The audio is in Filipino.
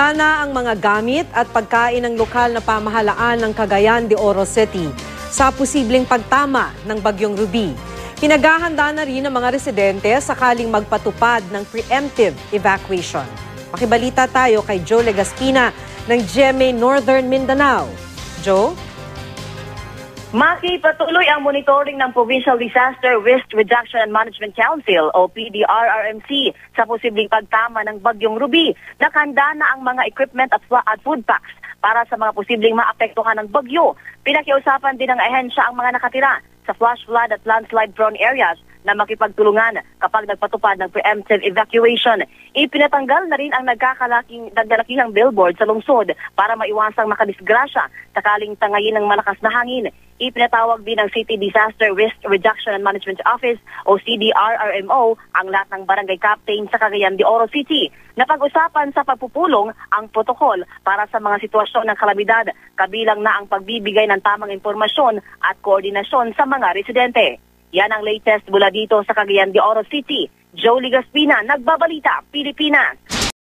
Handa na ang mga gamit at pagkain ng lokal na pamahalaan ng Cagayan de Oro City sa posibleng pagtama ng Bagyong Ruby. Pinaghahanda na rin ang mga residente sakaling magpatupad ng preemptive evacuation. Makibalita tayo kay Joe Legaspina ng GMA Northern Mindanao. Joe? Maki, patuloy ang monitoring ng Provincial Disaster Risk Reduction and Management Council o PDRRMC sa posibleng pagtama ng Bagyong Ruby. Nakanda na ang mga equipment at, food packs para sa mga posibleng maapektuhan ng bagyo. Pinakiusapan din ng ahensya ang mga nakatira sa flash flood at landslide prone areas na makipagtulungan kapag nagpatupad ng preemptive evacuation. Ipinatanggal na rin ang nagkakalaking nagdalakihang billboard sa lungsod para maiwasang makadisgrasya sakaling tangayin ng malakas na hangin. Ipinatawag din ng City Disaster Risk Reduction and Management Office o CDRRMO ang lahat ng barangay captain sa Cagayan de Oro City. Napag-usapan sa pagpupulong ang protokol para sa mga sitwasyon ng kalamidad kabilang na ang pagbibigay ng tamang impormasyon at koordinasyon sa mga residente. Yan ang latest mula dito sa Cagayan de Oro City. Jolie Gaspina, Nagbabalita, Pilipinas.